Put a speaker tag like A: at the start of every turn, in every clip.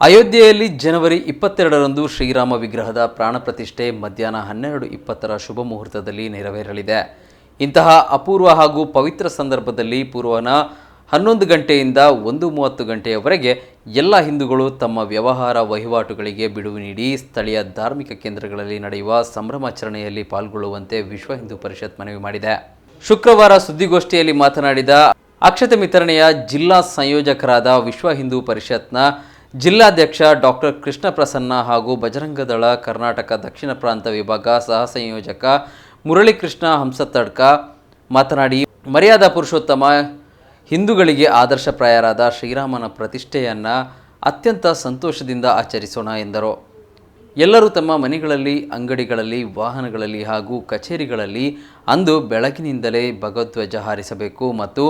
A: ಅಯೋಧ್ಯೆಯಲ್ಲಿ ಜನವರಿ ಇಪ್ಪತ್ತೆರಡರಂದು ಶ್ರೀರಾಮ ವಿಗ್ರಹದ ಪ್ರಾಣ ಪ್ರತಿಷ್ಠೆ ಮಧ್ಯಾಹ್ನ ಹನ್ನೆರಡು ಇಪ್ಪತ್ತರ ಶುಭ ಮುಹೂರ್ತದಲ್ಲಿ ನೆರವೇರಲಿದೆ. ಇಂತಹ ಅಪೂರ್ವ ಹಾಗೂ ಪವಿತ್ರ ಸಂದರ್ಭದಲ್ಲಿ ಪೂರ್ವನ ಹನ್ನೊಂದು ಗಂಟೆಯಿಂದ ಒಂದು ಮೂವತ್ತು ಗಂಟೆಯವರೆಗೆ ಎಲ್ಲ ಹಿಂದೂಗಳು ತಮ್ಮ ವ್ಯವಹಾರ ವಹಿವಾಟುಗಳಿಗೆ ಬಿಡುವು ನೀಡಿ ಸ್ಥಳೀಯ ಧಾರ್ಮಿಕ ಕೇಂದ್ರಗಳಲ್ಲಿ ನಡೆಯುವ ಸಂಭ್ರಮಾಚರಣೆಯಲ್ಲಿ ಪಾಲ್ಗೊಳ್ಳುವಂತೆ ವಿಶ್ವ ಹಿಂದೂ ಪರಿಷತ್ ಮನವಿ ಮಾಡಿದೆ. ಶುಕ್ರವಾರ ಸುದ್ದಿಗೋಷ್ಠಿಯಲ್ಲಿ ಮಾತನಾಡಿದ ಅಕ್ಷತೆ ವಿತರಣೆಯ ಜಿಲ್ಲಾ ಸಂಯೋಜಕರಾದ ವಿಶ್ವ ಹಿಂದೂ ಪರಿಷತ್ನ ಜಿಲ್ಲಾಧ್ಯಕ್ಷ ಡಾಕ್ಟರ್ ಕೃಷ್ಣ ಪ್ರಸನ್ನ ಹಾಗೂ ಬಜರಂಗದಳ ಕರ್ನಾಟಕ ದಕ್ಷಿಣ ಪ್ರಾಂತ ವಿಭಾಗ, ಸಹ ಸಂಯೋಜಕ ಮುರಳೀಕೃಷ್ಣ ಹಂಸತಡ್ಕ ಮಾತನಾಡಿ, ಮರ್ಯಾದಾ ಪುರುಷೋತ್ತಮ ಹಿಂದೂಗಳಿಗೆ ಆದರ್ಶಪ್ರಾಯರಾದ ಶ್ರೀರಾಮನ ಪ್ರತಿಷ್ಠೆಯನ್ನು ಅತ್ಯಂತ ಸಂತೋಷದಿಂದ ಆಚರಿಸೋಣ ಎಂದರು. ಎಲ್ಲರೂ ತಮ್ಮ ಮನೆಗಳಲ್ಲಿ, ಅಂಗಡಿಗಳಲ್ಲಿ, ವಾಹನಗಳಲ್ಲಿ ಹಾಗೂ ಕಚೇರಿಗಳಲ್ಲಿ ಅಂದು ಬೆಳಗಿನಿಂದಲೇ ಭಗವಧ್ವಜ ಹಾರಿಸಬೇಕು ಮತ್ತು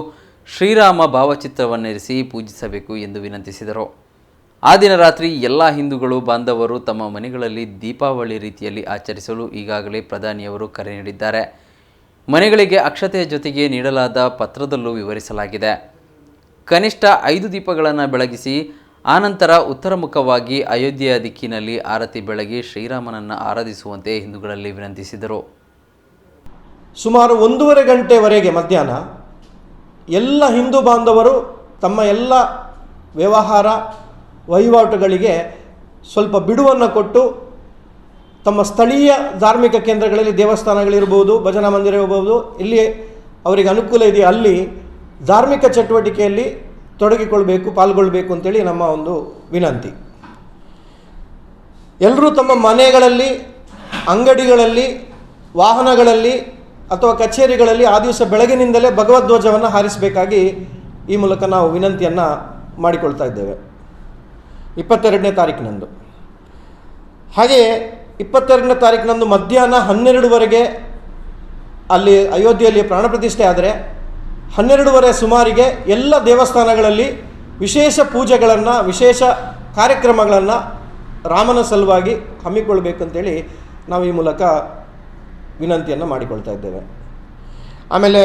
A: ಶ್ರೀರಾಮ ಭಾವಚಿತ್ರವನ್ನಿರಿಸಿ ಪೂಜಿಸಬೇಕು ಎಂದು ವಿನಂತಿಸಿದರು. ಆ ದಿನ ರಾತ್ರಿ ಎಲ್ಲ ಹಿಂದೂಗಳು, ಬಾಂಧವರು ತಮ್ಮ ಮನೆಗಳಲ್ಲಿ ದೀಪಾವಳಿ ರೀತಿಯಲ್ಲಿ ಆಚರಿಸಲು ಈಗಾಗಲೇ ಪ್ರಧಾನಿಯವರು ಕರೆ ನೀಡಿದ್ದಾರೆ. ಮನೆಗಳಿಗೆ ಅಕ್ಷತೆಯ ಜೊತೆಗೆ ನೀಡಲಾದ ಪತ್ರದಲ್ಲೂ ವಿವರಿಸಲಾಗಿದೆ. ಕನಿಷ್ಠ ಐದು ದೀಪಗಳನ್ನು ಬೆಳಗಿಸಿ, ಆನಂತರ ಉತ್ತರಮುಖವಾಗಿ ಅಯೋಧ್ಯೆಯ ದಿಕ್ಕಿನಲ್ಲಿ ಆರತಿ ಬೆಳಗಿ ಶ್ರೀರಾಮನನ್ನು ಆರಾಧಿಸುವಂತೆ ಹಿಂದೂಗಳಲ್ಲಿ ವಿನಂತಿಸಿದರು.
B: ಸುಮಾರು ಒಂದೂವರೆ ಗಂಟೆವರೆಗೆ ಮಧ್ಯಾಹ್ನ ಎಲ್ಲ ಹಿಂದೂ ಬಾಂಧವರು ತಮ್ಮ ಎಲ್ಲ ವ್ಯವಹಾರ ವಹಿವಾಟುಗಳಿಗೆ ಸ್ವಲ್ಪ ಬಿಡುವನ್ನು ಕೊಟ್ಟು ತಮ್ಮ ಸ್ಥಳೀಯ ಧಾರ್ಮಿಕ ಕೇಂದ್ರಗಳಲ್ಲಿ ದೇವಸ್ಥಾನಗಳಿರ್ಬೋದು, ಭಜನಾ ಮಂದಿರ ಇರ್ಬೋದು, ಇಲ್ಲಿ ಅವರಿಗೆ ಅನುಕೂಲ ಇದೆಯೋ ಅಲ್ಲಿ ಧಾರ್ಮಿಕ ಚಟುವಟಿಕೆಯಲ್ಲಿ ತೊಡಗಿಕೊಳ್ಬೇಕು, ಪಾಲ್ಗೊಳ್ಬೇಕು ಅಂತೇಳಿ ನಮ್ಮ ಒಂದು ವಿನಂತಿ. ಎಲ್ಲರೂ ತಮ್ಮ ಮನೆಗಳಲ್ಲಿ, ಅಂಗಡಿಗಳಲ್ಲಿ, ವಾಹನಗಳಲ್ಲಿ ಅಥವಾ ಕಚೇರಿಗಳಲ್ಲಿ ಆ ದಿವಸ ಬೆಳಗಿನಿಂದಲೇ ಭಗವದ್ವಜವನ್ನು ಹಾರಿಸಬೇಕಾಗಿ ಈ ಮೂಲಕ ನಾವು ವಿನಂತಿಯನ್ನು ಮಾಡಿಕೊಳ್ತಾ ಇದ್ದೇವೆ. ಇಪ್ಪತ್ತೆರಡನೇ ತಾರೀಕಿನಂದು ಹಾಗೆಯೇ ಇಪ್ಪತ್ತೆರಡನೇ ತಾರೀಕಿನಂದು ಮಧ್ಯಾಹ್ನ ಹನ್ನೆರಡುವರೆಗೆ ಅಲ್ಲಿ ಅಯೋಧ್ಯೆಯಲ್ಲಿ ಪ್ರಾಣ ಪ್ರತಿಷ್ಠೆ ಆದರೆ ಹನ್ನೆರಡೂವರೆ ಸುಮಾರಿಗೆ ಎಲ್ಲ ದೇವಸ್ಥಾನಗಳಲ್ಲಿ ವಿಶೇಷ ಪೂಜೆಗಳನ್ನು, ವಿಶೇಷ ಕಾರ್ಯಕ್ರಮಗಳನ್ನು ರಾಮನ ಸಲುವಾಗಿ ಹಮ್ಮಿಕೊಳ್ಬೇಕಂತೇಳಿ ನಾವು ಈ ಮೂಲಕ ವಿನಂತಿಯನ್ನು ಮಾಡಿಕೊಳ್ತಾ ಇದ್ದೇವೆ. ಆಮೇಲೆ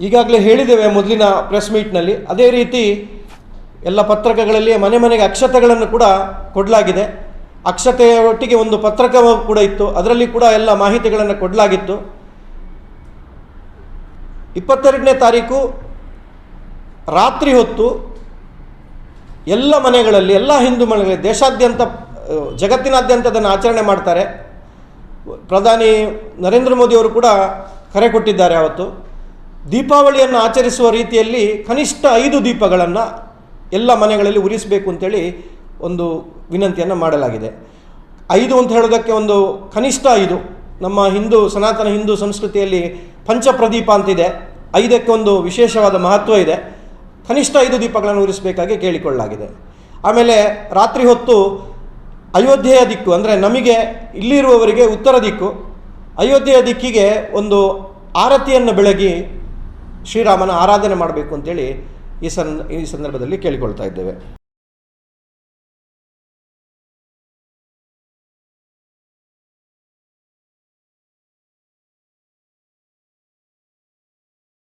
B: ಈಗಾಗಲೇ ಹೇಳಿದ್ದೇವೆ ಮೊದಲಿನ ಪ್ರೆಸ್ ಮೀಟ್ನಲ್ಲಿ ಅದೇ ರೀತಿ ಎಲ್ಲ ಪತ್ರಕಗಳಲ್ಲಿ ಮನೆ ಮನೆಗೆ ಅಕ್ಷತೆಗಳನ್ನು ಕೂಡ ಕೊಡಲಾಗಿದೆ. ಅಕ್ಷತೆಯ ಒಟ್ಟಿಗೆ ಒಂದು ಪತ್ರಕ ಕೂಡ ಇತ್ತು. ಅದರಲ್ಲಿ ಕೂಡ ಎಲ್ಲ ಮಾಹಿತಿಗಳನ್ನು ಕೊಡಲಾಗಿತ್ತು. ಇಪ್ಪತ್ತೆರಡನೇ ತಾರೀಕು ರಾತ್ರಿ ಹೊತ್ತು ಎಲ್ಲ ಮನೆಗಳಲ್ಲಿ, ಎಲ್ಲ ಹಿಂದೂ ಮನೆಗಳಲ್ಲಿ, ದೇಶಾದ್ಯಂತ ಜಗತ್ತಿನಾದ್ಯಂತ ಅದನ್ನು ಆಚರಣೆ ಮಾಡ್ತಾರೆ. ಪ್ರಧಾನಿ ನರೇಂದ್ರ ಮೋದಿಯವರು ಕೂಡ ಕರೆ ಕೊಟ್ಟಿದ್ದಾರೆ ಅವತ್ತು. ದೀಪಾವಳಿಯನ್ನು ಆಚರಿಸುವ ರೀತಿಯಲ್ಲಿ ಕನಿಷ್ಠ ಐದು ದೀಪಗಳನ್ನು ಎಲ್ಲ ಮನೆಗಳಲ್ಲಿ ಉರಿಸಬೇಕು ಅಂತೇಳಿ ಒಂದು ವಿನಂತಿಯನ್ನು ಮಾಡಲಾಗಿದೆ. ಐದು ಅಂತ ಹೇಳೋದಕ್ಕೆ ಒಂದು ಕನಿಷ್ಠ ಐದು. ನಮ್ಮ ಹಿಂದೂ, ಸನಾತನ ಹಿಂದೂ ಸಂಸ್ಕೃತಿಯಲ್ಲಿ ಪಂಚಪ್ರದೀಪ ಅಂತಿದೆ. ಐದಕ್ಕೆ ಒಂದು ವಿಶೇಷವಾದ ಮಹತ್ವ ಇದೆ. ಕನಿಷ್ಠ ಐದು ದೀಪಗಳನ್ನು ಉರಿಸಬೇಕಾಗಿ ಕೇಳಿಕೊಳ್ಳಲಾಗಿದೆ. ಆಮೇಲೆ ರಾತ್ರಿ ಹೊತ್ತು ಅಯೋಧ್ಯೆಯ ದಿಕ್ಕು, ಅಂದರೆ ನಮಗೆ ಇಲ್ಲಿರುವವರಿಗೆ ಉತ್ತರ ದಿಕ್ಕು. ಅಯೋಧ್ಯೆಯ ದಿಕ್ಕಿಗೆ ಒಂದು ಆರತಿಯನ್ನು ಬೆಳಗಿ ಶ್ರೀರಾಮನ ಆರಾಧನೆ ಮಾಡಬೇಕು ಅಂತೇಳಿ ಈ ಸಂದ ಈ ಸಂದರ್ಭದಲ್ಲಿ ಕೇಳಿಕೊಳ್ತಾ ಇದ್ದೇವೆ.